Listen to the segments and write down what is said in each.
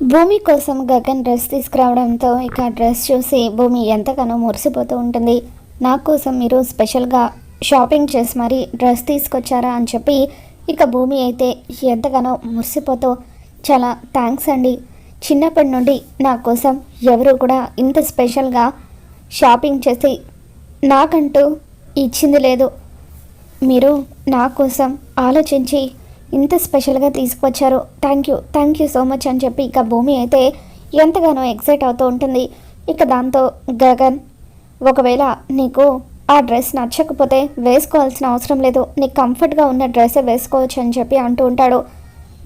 భూమి కోసం గగన్ డ్రెస్ తీసుకురావడంతో ఇక డ్రెస్ చూసి భూమి ఎంతగానో మురిసిపోతూ ఉంటుంది. నా కోసం మీరు స్పెషల్గా షాపింగ్ చేసి మరీ డ్రెస్ తీసుకొచ్చారా అని చెప్పి ఇక భూమి అయితే ఎంతగానో మురిసిపోతూ చాలా థ్యాంక్స్ అండి. చిన్నప్పటి నుండి నా కోసం ఎవరు కూడా ఇంత స్పెషల్గా షాపింగ్ చేసి నాకంటూ ఇచ్చింది లేదు. మీరు నా కోసం ఆలోచించి ఇంత స్పెషల్గా తీసుకొచ్చారు. Thank you thank you so much అని చెప్పి ఇక భూమి అయితే ఎంతగానో ఎక్సైట్ అవుతూ ఉంటుంది. ఇక దాంతో గగన్ ఒకవేళ నీకు ఆ డ్రెస్ నచ్చకపోతే వేసుకోవాల్సిన అవసరం లేదు. నీకు కంఫర్ట్గా ఉన్న డ్రెస్సే వేసుకోవచ్చు అని చెప్పి అంటూ ఉంటాడు.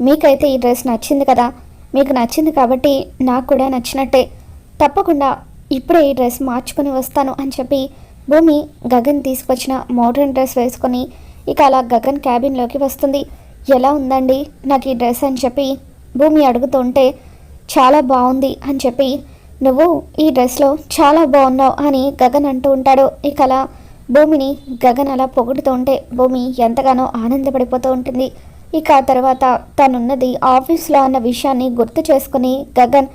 మీకైతే ఈ డ్రెస్ నచ్చింది కదా? మీకు నచ్చింది కాబట్టి నాకు కూడా నచ్చినట్టే. తప్పకుండా ఇప్పుడే ఈ డ్రెస్ మార్చుకొని వస్తాను అని చెప్పి భూమి గగన్ తీసుకొచ్చిన మోడర్న్ డ్రెస్ వేసుకొని ఇక అలా గగన్ క్యాబిన్లోకి వస్తుంది. ఎలా ఉందండి? నాకు ఈ డ్రెస్ అని చెప్పి భూమి అడుగుతుంటే చాలా బాగుంది అని చెప్పి నువ్వు ఈ డ్రెస్లో చాలా బాగున్నావు అని గగన్ అంటూ ఉంటాడు. ఇక అలా భూమిని గగన్ అలా పొగుడుతూ ఉంటే భూమి ఎంతగానో ఆనందపడిపోతూ ఉంటుంది. ఇక ఆ తర్వాత తనున్నది ఆఫీస్లో అన్న విషయాన్ని గుర్తు చేసుకుని గగన్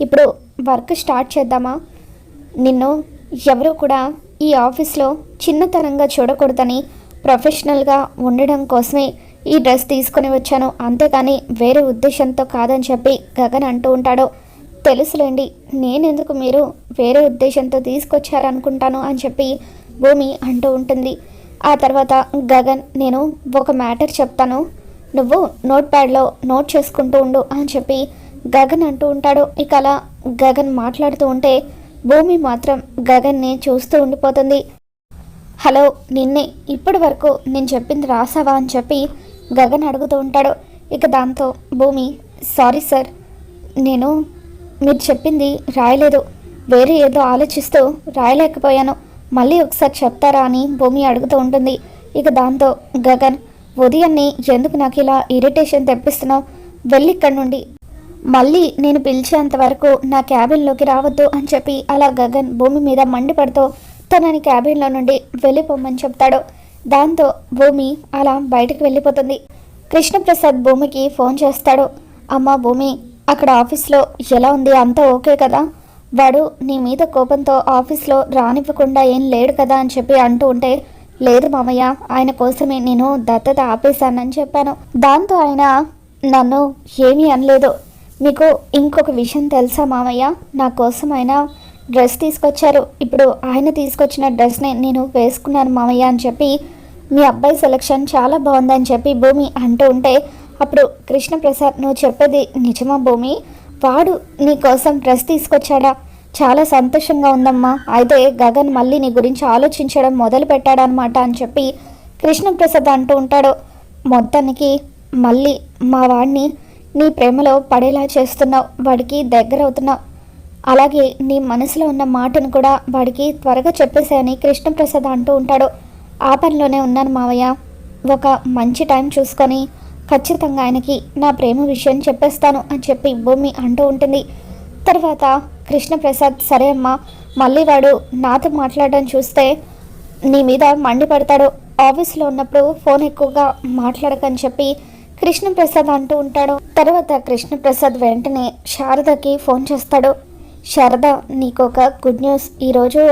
ఇప్పుడు వర్క్ స్టార్ట్ చేద్దామా? నిన్ను ఎవరు కూడా ఈ ఆఫీస్లో చిన్నతనంగా చూడకూడదని ప్రొఫెషనల్గా ఉండడం కోసమే ఈ డ్రెస్ తీసుకుని వచ్చాను. అంతేకాని వేరే ఉద్దేశంతో కాదని చెప్పి గగన్ అంటూ ఉంటాడు. తెలుసులేండి నేనెందుకు మీరు వేరే ఉద్దేశంతో తీసుకొచ్చారనుకుంటాను అని చెప్పి భూమి అంటూ ఉంటుంది. ఆ తర్వాత గగన్ నేను ఒక మ్యాటర్ చెప్తాను. నువ్వు నోట్ ప్యాడ్లో నోట్ చేసుకుంటూ ఉండు అని చెప్పి గగన్ అంటూ ఉంటాడు. ఇక అలా గగన్ మాట్లాడుతూ ఉంటే భూమి మాత్రం గగన్ని చూస్తూ ఉండిపోతుంది. హలో నిన్నే ఇప్పటి వరకు నేను చెప్పింది రాసావా? అని చెప్పి గగన్ అడుగుతూ ఉంటాడు. ఇక దాంతో భూమి సారీ సార్. నేను మీరు చెప్పింది రాయలేదు. వేరే ఏదో ఆలోచిస్తూ రాయలేకపోయాను. మళ్ళీ ఒకసారి చెప్తారా అని భూమి అడుగుతూ ఉంటుంది. ఇక దాంతో గగన్ ఉదయాన్నే ఎందుకు నాకు ఇలా ఇరిటేషన్ తెప్పిస్తున్నావు? వెళ్ళి ఇక్కడి నుండి. మళ్ళీ నేను పిలిచేంత వరకు నా క్యాబిన్లోకి రావద్దు అని చెప్పి అలా గగన్ భూమి మీద మండిపడుతూ తనని క్యాబిన్లో నుండి వెళ్ళిపోమని చెప్తాడు. దాంతో భూమి అలా బయటకు వెళ్ళిపోతుంది. కృష్ణప్రసాద్ భూమికి ఫోన్ చేస్తాడు. అమ్మ భూమి అక్కడ ఆఫీస్లో ఎలా ఉంది? అంతా ఓకే కదా? వాడు నీ మీద కోపంతో ఆఫీస్లో రానివ్వకుండా ఏం లేడు కదా అని చెప్పి అంటూ ఉంటే లేదు మామయ్య ఆయన కోసమే నేను దత్తత ఆపేశానని చెప్పాను. దాంతో ఆయన నన్ను ఏమీ అనలేదు. మీకు ఇంకొక విషయం తెలుసా మామయ్య? నా కోసం ఆయన డ్రెస్ తీసుకొచ్చారు. ఇప్పుడు ఆయన తీసుకొచ్చిన డ్రెస్ని నేను వేసుకున్నాను మామయ్య అని చెప్పి మీ అబ్బాయి సెలక్షన్ చాలా బాగుందని చెప్పి భూమి అంటూ ఉంటే అప్పుడు కృష్ణప్రసాద్ నువ్వు చెప్పేది నిజమా భూమి? వాడు నీ కోసం డ్రెస్ తీసుకొచ్చాడా? చాలా సంతోషంగా ఉందమ్మా. అయితే గగన్ మళ్ళీ నీ గురించి ఆలోచించడం మొదలు పెట్టాడనమాట అని చెప్పి కృష్ణప్రసాద్ అంటూ ఉంటాడు. మొత్తానికి మళ్ళీ మా వాడిని నీ ప్రేమలో పడేలా చేస్తున్నావు. వాడికి దగ్గర అవుతున్నావు అలాగే నీ మనసులో ఉన్న మాటను కూడా వాడికి త్వరగా చెప్పేసాయని కృష్ణప్రసాద్ అంటూ ఉంటాడు. ఆ పనిలోనే ఉన్నాను మావయ్య. ఒక మంచి టైం చూసుకొని ఖచ్చితంగా ఆయనకి నా ప్రేమ విషయం చెప్పేస్తాను అని చెప్పి భూమి అంటూ ఉంటుంది. తర్వాత కృష్ణప్రసాద్ సరే అమ్మా మళ్ళీ వాడు నాతో మాట్లాడడం చూస్తే నీ మీద మండిపడతాడు ఆఫీస్లో ఉన్నప్పుడు ఫోన్ ఎక్కువగా మాట్లాడకని చెప్పి కృష్ణప్రసాద్ అంటూ ఉంటాడు. తర్వాత కృష్ణప్రసాద్ వెంటనే శారదకి ఫోన్ చేస్తాడు. శారద నీకు ఒక గుడ్ న్యూస్ ఈరోజు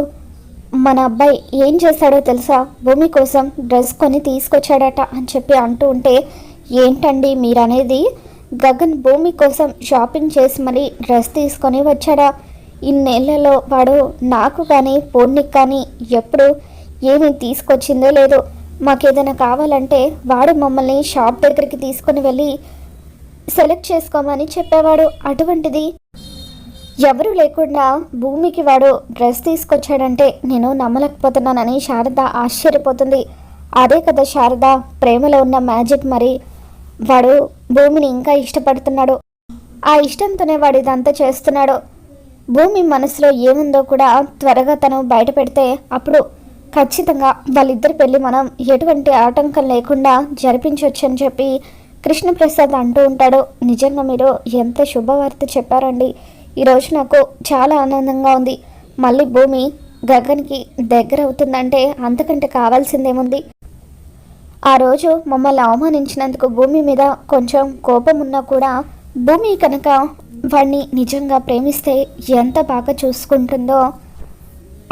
మన అబ్బాయి ఏం చేశాడో తెలుసా? భూమి కోసం డ్రెస్ కొని తీసుకొచ్చాడట అని చెప్పి అంటూ ఉంటే ఏంటండి మీరనేది? గగన్ భూమి కోసం షాపింగ్ చేసి మరీ డ్రెస్ తీసుకొని వచ్చాడా? ఇన్నేళ్ళలో వాడు నాకు కానీ పూర్ణికి కానీ ఎప్పుడు ఏమీ తీసుకొచ్చిందో లేదు. మాకేదైనా కావాలంటే వాడు మమ్మల్ని షాప్ దగ్గరికి తీసుకొని వెళ్ళి సెలెక్ట్ చేసుకోమని చెప్పేవాడు. అటువంటిది ఎవరు లేకుండా భూమికి వాడు డ్రెస్ తీసుకొచ్చాడంటే నేను నమ్మలేకపోతున్నానని శారద ఆశ్చర్యపోతుంది. అదే కదా శారద ప్రేమలో ఉన్న మ్యాజిక్ మరి. వాడు భూమిని ఇంకా ఇష్టపడుతున్నాడు. ఆ ఇష్టంతోనే వాడు ఇదంతా చేస్తున్నాడు. భూమి మనసులో ఏముందో కూడా త్వరగా తను బయట పెడితే అప్పుడు ఖచ్చితంగా వాళ్ళిద్దరి పెళ్ళి మనం ఎటువంటి ఆటంకం లేకుండా జరిపించవచ్చు అని చెప్పి కృష్ణప్రసాద్ అంటూ ఉంటాడు. నిజంగా మీరు ఎంత శుభవార్త చెప్పారండి. ఈరోజు నాకు చాలా ఆనందంగా ఉంది. మళ్ళీ భూమి గగన్కి దగ్గర అవుతుందంటే అంతకంటే కావాల్సిందేముంది? ఆ రోజు మమ్మల్ని అవమానించినందుకు భూమి మీద కొంచెం కోపం ఉన్నా కూడా భూమి కనుక వాడిని నిజంగా ప్రేమిస్తే ఎంత బాగా చూసుకుంటుందో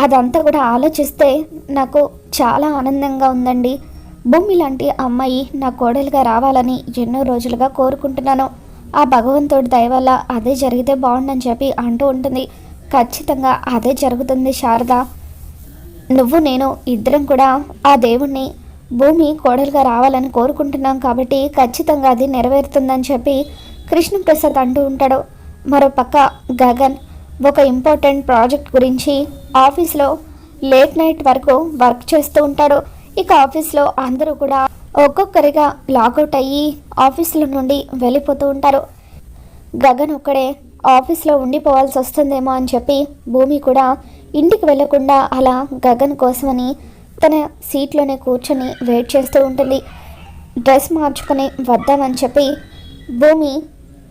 అదంతా కూడా ఆలోచిస్తే నాకు చాలా ఆనందంగా ఉందండి. భూమి లాంటి అమ్మాయి నా కోడలుగా రావాలని ఎన్నో రోజులుగా కోరుకుంటున్నాను. ఆ భగవంతుడి దయ వల్ల అదే జరిగితే బాగుండని చెప్పి అంటూ ఉంటుంది. ఖచ్చితంగా అదే జరుగుతుంది శారద. నువ్వు నేను ఇద్దరం కూడా ఆ దేవుణ్ణి భూమి కోడలుగా రావాలని కోరుకుంటున్నాం కాబట్టి ఖచ్చితంగా అది నెరవేరుతుందని చెప్పి కృష్ణప్రసాద్ అంటూ ఉంటాడు. మరోపక్క గగన్ ఒక ఇంపార్టెంట్ ప్రాజెక్ట్ గురించి ఆఫీస్లో లేట్ నైట్ వరకు వర్క్ చేస్తూ ఉంటాడు. ఇక ఆఫీస్లో అందరూ కూడా ఒక్కొక్కరిగా లాగౌట్ అయ్యి ఆఫీసుల నుండి వెళ్ళిపోతూ ఉంటారు. గగన్ ఒక్కడే ఆఫీస్లో ఉండిపోవాల్సి వస్తుందేమో అని చెప్పి భూమి కూడా ఇంటికి వెళ్ళకుండా అలా గగన్ కోసమని తన సీట్లోనే కూర్చొని వెయిట్ చేస్తూ ఉంటుంది. డ్రెస్ మార్చుకొని వద్దామని చెప్పి భూమి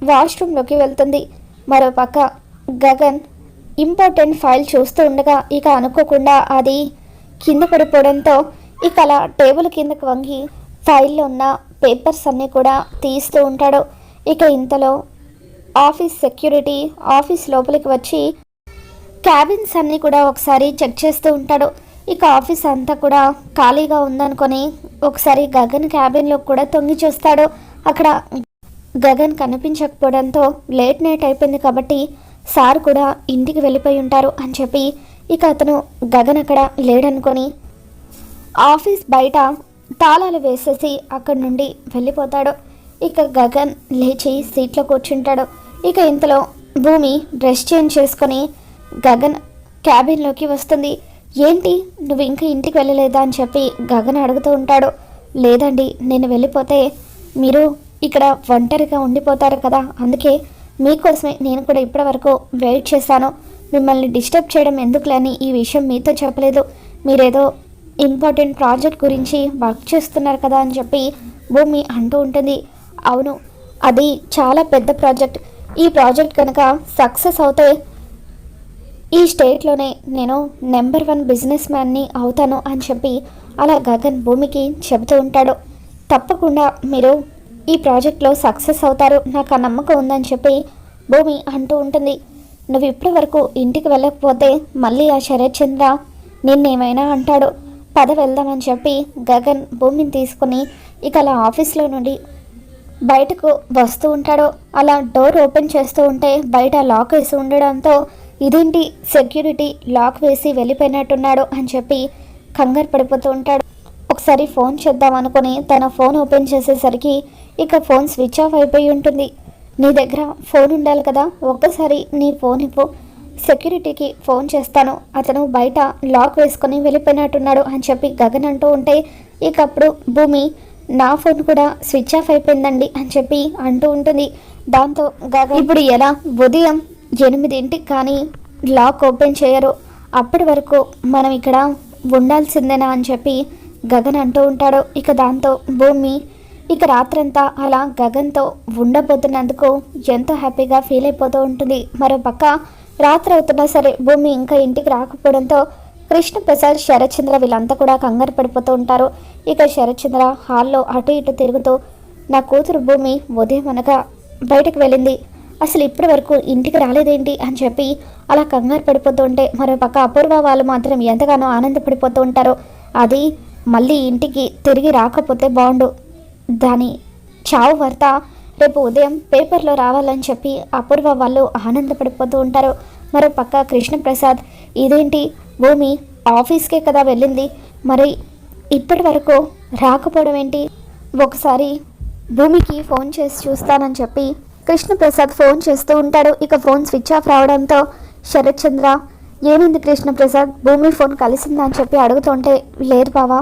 వాష్రూమ్లోకి వెళ్తుంది. మరోపక్క గగన్ ఇంపార్టెంట్ ఫైల్ చూస్తూ ఉండగా ఇక అనుకోకుండా అది కింద పడిపోవడంతో ఇక అలా టేబుల్ కిందకు వంగి ఫైల్లో ఉన్న పేపర్స్ అన్నీ కూడా తీస్తూ ఉంటాడు. ఇక ఇంతలో ఆఫీస్ సెక్యూరిటీ ఆఫీస్ లోపలికి వచ్చి క్యాబిన్స్ అన్నీ కూడా ఒకసారి చెక్ చేస్తూ ఉంటాడు. ఇక ఆఫీస్ అంతా కూడా ఖాళీగా ఉందనుకొని ఒకసారి గగన్ క్యాబిన్లో కూడా తొంగి చూస్తాడు. అక్కడ గగన్ కనిపించకపోవడంతో లేట్ నైట్ అయిపోయింది కాబట్టి సార్ కూడా ఇంటికి వెళ్ళిపోయి ఉంటారు అని చెప్పి ఇక అతను గగన్ అక్కడ లేడనుకొని ఆఫీస్ బయట తాళాలు వేసేసి అక్కడి నుండి వెళ్ళిపోతాడు. ఇక గగన్ లేచి సీట్లో కూర్చుంటాడు. ఇక ఇంతలో భూమి డ్రెస్ చేంజ్ చేసుకొని గగన్ క్యాబిన్లోకి వస్తుంది. ఏంటి? నువ్వు ఇంకా ఇంటికి వెళ్ళలేదా? అని చెప్పి గగన్ అడుగుతూ ఉంటాడు. లేదండి నేను వెళ్ళిపోతే మీరు ఇక్కడ ఒంటరిగా ఉండిపోతారు కదా. అందుకే మీకోసమే నేను కూడా ఇప్పటి వరకు వెయిట్ చేశాను. మిమ్మల్ని డిస్టర్బ్ చేయడం ఎందుకులని ఈ విషయం మీతో చెప్పలేదు. మీరేదో ఇంపార్టెంట్ ప్రాజెక్ట్ గురించి వర్క్ చేస్తున్నారు కదా అని చెప్పి భూమి అంటూ ఉంటుంది. అవును అది చాలా పెద్ద ప్రాజెక్ట్. ఈ ప్రాజెక్ట్ కనుక సక్సెస్ అవుతే ఈ స్టేట్లోనే నేను నెంబర్ వన్ బిజినెస్ మ్యాన్ని అవుతాను అని చెప్పి అలా గగన్ భూమికి చెబుతూ ఉంటాడు. తప్పకుండా మీరు ఈ ప్రాజెక్ట్లో సక్సెస్ అవుతారు నాకు ఆ నమ్మకం ఉందని చెప్పి భూమి అంటూ ఉంటుంది. నువ్వు ఇప్పటి వరకు ఇంటికి వెళ్ళకపోతే మళ్ళీ ఆ శరత్ చంద్ర నిన్నేమైనా అంటాడు. పద వెళ్దామని చెప్పి గగన్ భూమిని తీసుకుని ఇక అలా ఆఫీస్లో నుండి బయటకు వస్తూ ఉంటాడో. అలా డోర్ ఓపెన్ చేస్తూ ఉంటే బయట లాక్ వేసి ఉండడంతో ఇదేంటి సెక్యూరిటీ లాక్ వేసి వెళ్ళిపోయినట్టున్నాడు అని చెప్పి కంగారు పడిపోతూ ఉంటాడు. ఒకసారి ఫోన్ చేద్దాం అనుకుని తన ఫోన్ ఓపెన్ చేసేసరికి ఇక ఫోన్ స్విచ్ ఆఫ్ అయిపోయి ఉంటుంది. నీ దగ్గర ఫోన్ ఉండాలి కదా ఒక్కసారి నీ ఫోన్ ఇవ్వు. సెక్యూరిటీకి ఫోన్ చేస్తాను. అతను బయట లాక్ వేసుకొని వెళ్ళిపోయినట్టున్నాడు అని చెప్పి గగన్ అంటూ ఉంటే ఇక అప్పుడు భూమి నా ఫోన్ కూడా స్విచ్ ఆఫ్ అయిపోయిందండి అని చెప్పి అంటూ ఉంటుంది. దాంతో గగన్ ఇప్పుడు ఎలా? ఉదయం ఎనిమిదింటికి కానీ లాక్ ఓపెన్ చేయరు. అప్పటి వరకు మనం ఇక్కడ ఉండాల్సిందేనా అని చెప్పి గగన్ అంటూ ఉంటాడు. ఇక దాంతో భూమి ఇక రాత్రంతా అలా గగన్తో ఉండబోతున్నందుకు ఎంతో హ్యాపీగా ఫీల్ అయిపోతూ ఉంటుంది. మరో పక్క రాత్రి అవుతున్నా సరే భూమి ఇంకా ఇంటికి రాకపోవడంతో కృష్ణప్రసాద్ శరత్చంద్ర వీళ్ళంతా కూడా కంగారు పడిపోతూ ఉంటారు. ఇక శరత్చంద్ర హాల్లో అటు ఇటు తిరుగుతూ నా కూతురు భూమి ఉదయం అనగా బయటకు వెళ్ళింది. అసలు ఇప్పటి వరకు ఇంటికి రాలేదేంటి అని చెప్పి అలా కంగారు పడిపోతూ ఉంటే మరో పక్క అపూర్వ వాళ్ళు మాత్రం ఎంతగానో ఆనందపడిపోతూ ఉంటారు. అది మళ్ళీ ఇంటికి తిరిగి రాకపోతే బాగుండు. దాని చావు వార్త రేపు ఉదయం పేపర్లో రావాలని చెప్పి అపూర్వ వాళ్ళు ఆనందపడిపోతూ ఉంటారు. మరో పక్క కృష్ణప్రసాద్ ఇదేంటి? భూమి ఆఫీస్కే కదా వెళ్ళింది. మరి ఇప్పటి వరకు రాకపోవడం ఏంటి? ఒకసారి భూమికి ఫోన్ చేసి చూస్తానని చెప్పి కృష్ణప్రసాద్ ఫోన్ చేస్తూ ఉంటాడు. ఇక ఫోన్ స్విచ్ ఆఫ్ రావడంతో శరత్ చంద్ర ఏమైంది కృష్ణప్రసాద్? భూమి ఫోన్ కలిసిందని చెప్పి అడుగుతుంటే లేదు బావా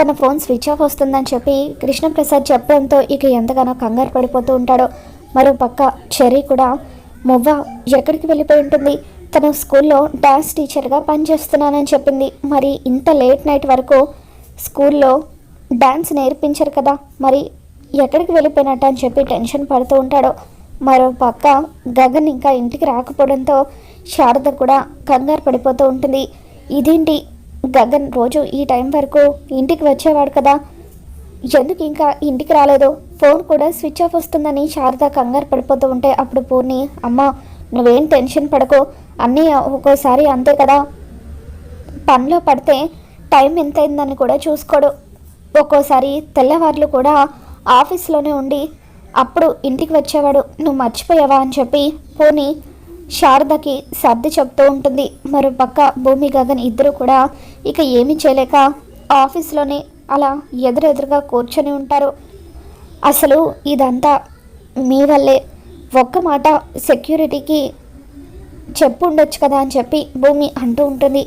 తన ఫోన్ స్విచ్ ఆఫ్ వస్తుందని చెప్పి కృష్ణప్రసాద్ చెప్పడంతో ఇక ఎంతగానో కంగారు పడిపోతూ ఉంటాడో. మరో పక్క చెర్రీ కూడా మువ్వ ఎక్కడికి వెళ్ళిపోయి ఉంటుంది? తను స్కూల్లో డ్యాన్స్ టీచర్గా పనిచేస్తున్నానని చెప్పింది. మరి ఇంత లేట్ నైట్ వరకు స్కూల్లో డ్యాన్స్ నేర్పించరు కదా మరి ఎక్కడికి వెళ్ళిపోయినట్టు? అని చెప్పి టెన్షన్ పడుతూ ఉంటాడో. మరో పక్క గగన్ ఇంకా ఇంటికి రాకపోవడంతో శారద కూడా కంగారు పడిపోతూ ఉంటుంది. ఇదేంటి? గగన్ రోజు ఈ టైం వరకు ఇంటికి వచ్చేవాడు కదా. ఎందుకు ఇంకా ఇంటికి రాలేదు? ఫోన్ కూడా స్విచ్ ఆఫ్ వస్తుందని శారద కంగారు పడిపోతూ ఉంటే అప్పుడు పూర్ణి అమ్మ నువ్వేం టెన్షన్ పడకు. అన్నీ ఒక్కోసారి అంతే కదా. పనిలో పడితే టైం ఎంత అయిందని కూడా చూసుకోడు. ఒక్కోసారి తెల్లవార్లు కూడా ఆఫీస్లోనే ఉండి అప్పుడు ఇంటికి వచ్చేవాడు. నువ్వు మర్చిపోయావా? అని చెప్పి పోనీ శారదకి సర్ది చెప్తూ ఉంటుంది. మరో పక్క భూమి గగన్ ఇద్దరు కూడా ఇక ఏమీ చేయలేక ఆఫీస్లోనే అలా ఎదురెదురుగా కూర్చొని ఉంటారు. అసలు ఇదంతా మీ వల్లే. ఒక్క మాట సెక్యూరిటీకి చెప్పు ఉండొచ్చు కదా అని చెప్పి భూమి అంటూ ఉంటుంది.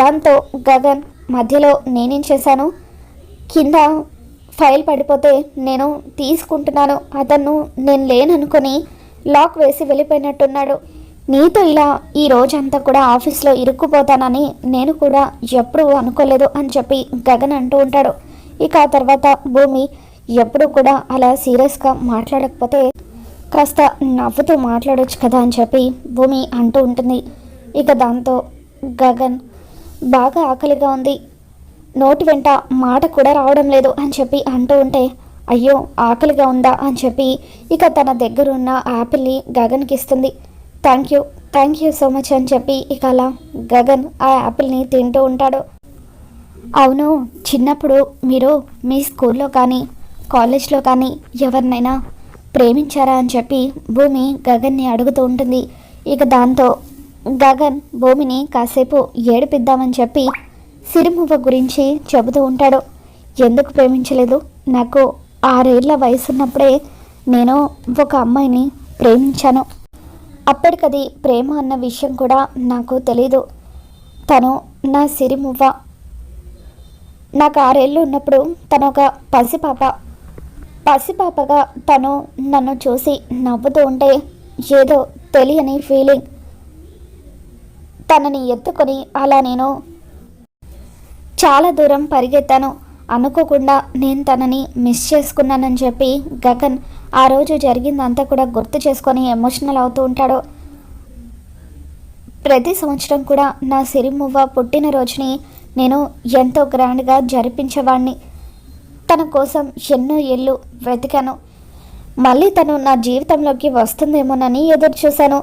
దాంతో గగన్ మధ్యలో నేనేం చేశాను? కింద ఫైల్ పడిపోతే నేను తీసుకుంటున్నాను. అతను నేను లేననుకొని లాక్ వేసి వెళ్ళిపోయినట్టున్నాడు. నీతో ఇలా ఈ రోజంతా కూడా ఆఫీస్లో ఇరుక్కుపోతానని నేను కూడా ఎప్పుడూ అనుకోలేదు అని చెప్పి గగన్ అంటూ ఉంటాడు. ఇక ఆ తర్వాత భూమి ఎప్పుడు కూడా అలా సీరియస్గా మాట్లాడకపోతే కాస్త నవ్వుతూ మాట్లాడొచ్చు కదా అని చెప్పి భూమి అంటూ ఉంటుంది. ఇక దాంతో గగన్ బాగా ఆకలిగా ఉంది. నోటి వెంట మాట కూడా రావడం లేదు అని చెప్పి అంటూ ఉంటే అయ్యో ఆకలిగా ఉందా అని చెప్పి ఇక తన దగ్గర ఉన్న యాపిల్ని గగన్కి ఇస్తుంది. Thank you. Thank you so much అని చెప్పి ఇక అలా గగన్ ఆ యాపిల్ని తింటూ ఉంటాడు. అవును చిన్నప్పుడు మీరు మీ స్కూల్లో కానీ కాలేజ్లో కానీ ఎవరినైనా ప్రేమించారా అని చెప్పి భూమి గగన్ని అడుగుతూ ఉంటుంది. ఇక దాంతో గగన్ భూమిని కాసేపు ఏడిపిద్దామని చెప్పి సిరిమువ్వ గురించి చెబుతూ ఉంటాడు. ఎందుకు ప్రేమించలేదు? నాకు ఆరేళ్ళ వయసున్నప్పుడే నేను ఒక అమ్మాయిని ప్రేమించాను. అప్పటికది ప్రేమ అన్న విషయం కూడా నాకు తెలీదు. తను నా సిరిమువ్వ. నాకు ఆరేళ్ళు ఉన్నప్పుడు తను ఒక పసిపాప. పసిపాపగా తను నన్ను చూసి నవ్వుతూ ఉంటే ఏదో తెలియని ఫీలింగ్. తనని ఎత్తుకొని అలా నేను చాలా దూరం పరిగెత్తాను. అనుకోకుండా నేను తనని మిస్ చేసుకున్నానని చెప్పి గగన్ ఆ రోజు జరిగిందంతా కూడా గుర్తు చేసుకొని ఎమోషనల్ అవుతూ ఉంటాడు. ప్రతి సంవత్సరం కూడా నా సిరిమువ్వ పుట్టినరోజుని నేను ఎంతో గ్రాండ్గా జరిపించేవాడిని తన కోసం ఎన్నో ఇల్లు వెతికాను. మళ్ళీ తను నా జీవితంలోకి వస్తుందేమోనని ఎదురు చూశాను.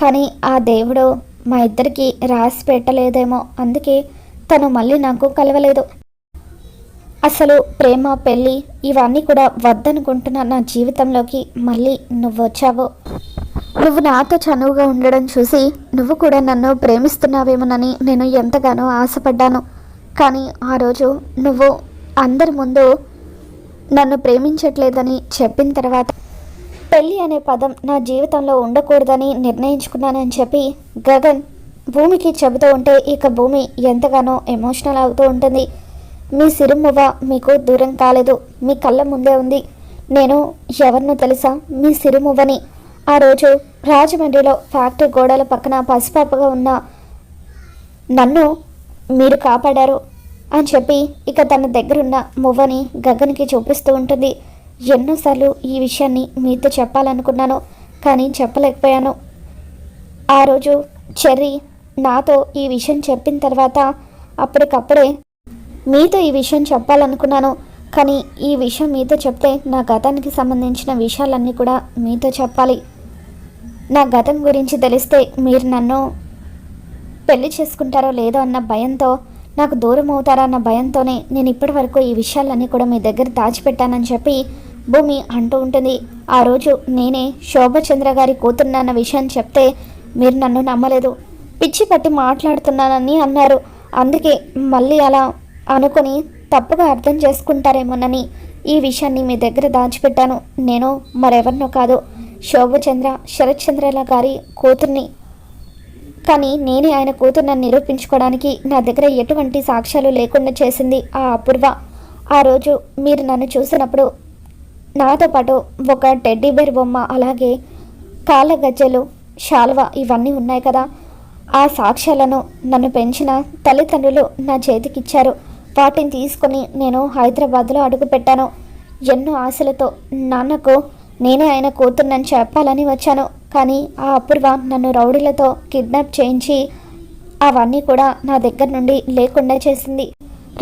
కానీ ఆ దేవుడు మా ఇద్దరికి రాసి పెట్టలేదేమో అందుకే తను మళ్ళీ నాకు కలవలేదు. అసలు ప్రేమ పెళ్ళి ఇవన్నీ కూడా వద్దనుకుంటున్న నా జీవితంలోకి మళ్ళీ నువ్వు వచ్చావు నువ్వు నాతో చనువుగా ఉండడం చూసి నువ్వు కూడా నన్ను ప్రేమిస్తున్నావేమోనని నేను ఎంతగానో ఆశపడ్డాను. కానీ ఆ రోజు నువ్వు అందరి ముందు నన్ను ప్రేమించట్లేదని చెప్పిన తర్వాత పెళ్ళి అనే పదం నా జీవితంలో ఉండకూడదని నిర్ణయించుకున్నానని చెప్పి గగన్ భూమికి చెబుతూ ఉంటే ఇక భూమి ఎంతగానో ఎమోషనల్ అవుతూ ఉంటుంది. మీ సిరుమువ్వ మీకు దూరం కాలేదు. మీ కళ్ళ ముందే ఉంది. నేను ఎవరినో తెలుసా? మీ సిరుమువ్వని ఆ రోజు రాజమండ్రిలో ఫ్యాక్టరీ గోడల పక్కన పసిపాపగా ఉన్న నన్ను మీరు కాపాడారు అని చెప్పి ఇక తన దగ్గరున్న మువ్వని గగన్కి చూపిస్తూ ఉంటుంది. ఎన్నోసార్లు ఈ విషయాన్ని మీతో చెప్పాలనుకున్నాను కానీ చెప్పలేకపోయాను. ఆ రోజు చెర్రీ నాతో ఈ విషయం చెప్పిన తర్వాత అప్పటికప్పుడే మీతో ఈ విషయం చెప్పాలనుకున్నాను. కానీ ఈ విషయం మీతో చెప్తే నా గతానికి సంబంధించిన విషయాలన్నీ కూడా మీతో చెప్పాలి. నా గతం గురించి తెలిస్తే మీరు నన్ను పెళ్ళి చేసుకుంటారో లేదో అన్న భయంతో నాకు దూరం అవుతారా అన్న భయంతోనే నేను ఇప్పటి వరకు ఈ విషయాలన్నీ కూడా మీ దగ్గర దాచిపెట్టానని చెప్పి భూమి అంటూ ఉంటుంది. ఆ రోజు నేనే శోభచంద్ర గారి కూతురున్న విషయం చెప్తే మీరు నన్ను నమ్మలేదు. పిచ్చి పట్టి మాట్లాడుతున్నానని అన్నారు. అందుకే మళ్ళీ అలా అనుకొని తప్పుగా అర్థం చేసుకుంటారేమోనని ఈ విషయాన్ని మీ దగ్గర దాచిపెట్టాను. నేను మరెవరినో కాదు శోభచంద్ర శరత్చంద్రల గారి కూతుర్ని. కానీ నేనే ఆయన కూతుర్నని నిరూపించుకోవడానికి నా దగ్గర ఎటువంటి సాక్ష్యాలు లేకుండా చేసింది ఆ అపూర్వ. ఆ రోజు మీరు నన్ను చూసినప్పుడు నాతో పాటు ఒక టెడ్డీ బేర్ బొమ్మ అలాగే కాళ్ళ గజ్జలు శాల్వ ఇవన్నీ ఉన్నాయి కదా. ఆ సాక్ష్యాలను నన్ను పెంచిన తల్లిదండ్రులు నా చేతికిచ్చారు. వాటిని తీసుకొని నేను హైదరాబాద్లో అడుగుపెట్టాను ఎన్నో ఆశలతో నాన్నకు నేనే ఆయన కూతుర్నని చెప్పాలని వచ్చాను. కానీ ఆ అపూర్వ నన్ను రౌడీలతో కిడ్నాప్ చేయించి అవన్నీ కూడా నా దగ్గర నుండి లేకుండా చేసింది.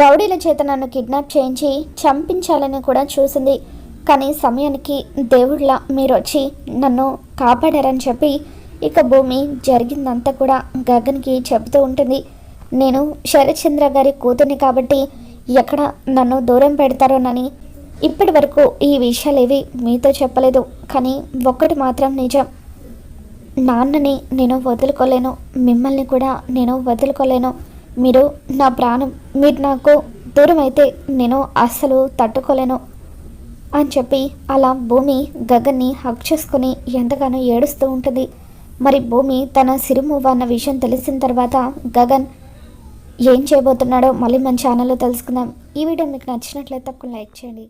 రౌడీల చేత నన్ను కిడ్నాప్ చేయించి చంపించాలని కూడా చూసింది. కానీ సమయానికి దేవుళ్ళ మీరు వచ్చి నన్ను కాపాడారని చెప్పి ఇక భూమి జరిగిందంతా కూడా గగన్కి చెబుతూ ఉంటుంది. నేను శరత్చంద్ర గారి కూతుర్ని కాబట్టి ఎక్కడ నన్ను దూరం పెడతారోనని ఇప్పటి వరకు ఈ విషయాలేవి మీతో చెప్పలేదు. కానీ ఒక్కటి మాత్రం నిజం. నాన్నని నేను వదులుకోలేను. మిమ్మల్ని కూడా నేను వదులుకోలేను. మీరు నా ప్రాణం మీరు నాకు దూరం అయితే నేను అస్సలు తట్టుకోలేను అని చెప్పి అలా భూమి గగన్ని హక్ చేసుకుని ఎంతగానో ఏడుస్తూ ఉంటుంది. మరి భూమి తన సిరుమువ్వ అన్న విషయం తెలిసిన తర్వాత గగన్ ఏం చేయబోతున్నాడో మళ్ళీ మన ఛానల్లో తెలుసుకుందాం. ఈ వీడియో మీకు నచ్చినట్లయితే తప్పకుండా లైక్ చేయండి.